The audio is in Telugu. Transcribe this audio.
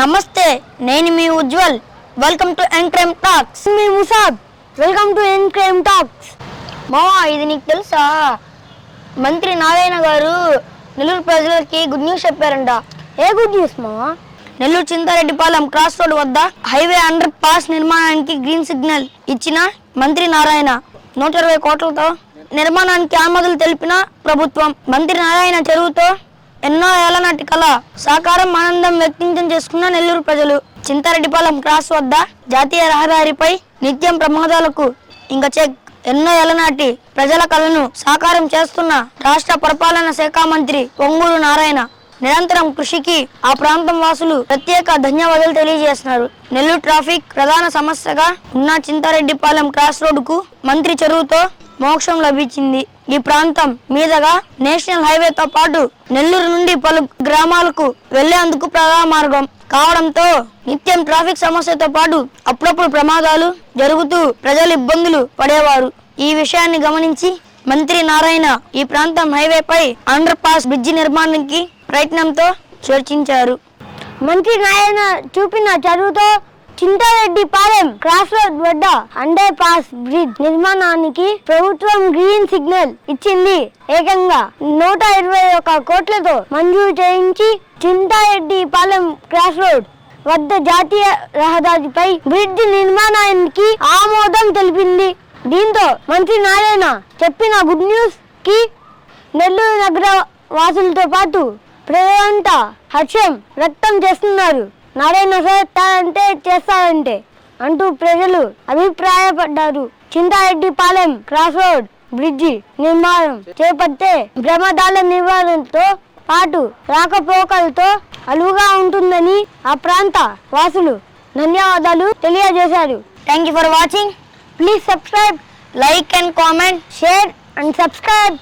నమస్తే నేను మీ Ujwal. Welcome to N crime talks me Musab welcome to N crime talks మావా ఇది నీకు తెలుసా? మంత్రి నారాయణ గారు నెల్లూరు ప్రజలకి గుడ్ న్యూస్ చెప్పారంట. ఏ గుడ్ న్యూస్ మావా? నెల్లూరు చింతారెడ్డిపాలెం క్రాస్ రోడ్ వద్ద హైవే అండర్ పాస్ నిర్మాణానికి గ్రీన్ సిగ్నల్ ఇచ్చిన మంత్రి నారాయణ. నూట ఇరవై కోట్లతో నిర్మాణానికి ఆమోదాలు తెలిపిన ప్రభుత్వం. మంత్రి నారాయణ చెరువుతో ఎన్నో ఏళ్ళ నాటి కళ సాకారం ఆనందం వ్యక్తం చేసుకున్న నెల్లూరు ప్రజలు. చింతారెడ్డిపాలెం క్రాస్ వద్ద జాతీయ రహదారిపై నిత్యం ప్రమాదాలకు ఇంకా చెక్. ఎన్నో ఏళ్ళ నాటి ప్రజల కళను సాకారం చేస్తున్న రాష్ట్ర పరిపాలన శాఖ మంత్రి పొంగూరు నారాయణ నిరంతరం కృషికి ఆ ప్రాంతం వాసులు ప్రత్యేక ధన్యవాదాలు తెలియజేస్తున్నారు. నెల్లూరు ట్రాఫిక్ ప్రధాన సమస్యగా ఉన్న చింతారెడ్డిపాలెం క్రాస్ రోడ్డుకు మంత్రి చెరువుతో మోక్షం లభించింది. ఈ ప్రాంతం మీదుగా నేషనల్ హైవేతో పాటు నెల్లూరు నుండి పలు గ్రామాలకు వెళ్ళేందుకు ప్రధాన మార్గం. కావడంతో నిత్యం ట్రాఫిక్ సమస్యతో పాటు అప్పుడప్పుడు ప్రమాదాలు జరుగుతూ ప్రజలు ఇబ్బందులు పడేవారు. ఈ విషయాన్ని గమనించి మంత్రి నారాయణ ఈ ప్రాంతం హైవేపై అండర్ పాస్ బ్రిడ్జి నిర్మాణానికి ప్రయత్నంతో చర్చించారు. మంత్రి నారాయణ చూపిన చదువుతో చింతారెడ్డి పాలెం క్రాస్ రోడ్ వద్ద అండర్ పాస్ బ్రిడ్జ్ నిర్మాణానికి ప్రభుత్వం గ్రీన్ సిగ్నల్ ఇచ్చింది. ఏకంగా నూట ఇరవై ఒక కోట్లతో మంజూరు చేయించి చింతారెడ్డి పాలెం క్రాస్ రోడ్ వద్ద జాతీయ రహదారిపై బ్రిడ్జ్ నిర్మాణానికి ఆమోదం తెలిపింది. దీంతో మంత్రి నారాయణ చెప్పిన గుడ్ న్యూస్కి నెల్లూరు నగర వాసులతో పాటు ప్రజలంతా హర్షం వ్యక్తం చేస్తున్నారు. నారాయణ చేస్తారంటే చేస్తారంటే అంటూ ప్రజలు అభిప్రాయపడ్డారు. Chintareddypalem cross road bridge నిర్మాణం చేపట్టే ప్రమాదాల నివారణతో పాటు రాకపోకలతో అనువుగా ఉంటుందని ఆ ప్రాంత వాసులు ధన్యవాదాలు తెలియజేశారు. Thank you for watching please subscribe like and comment share and subscribe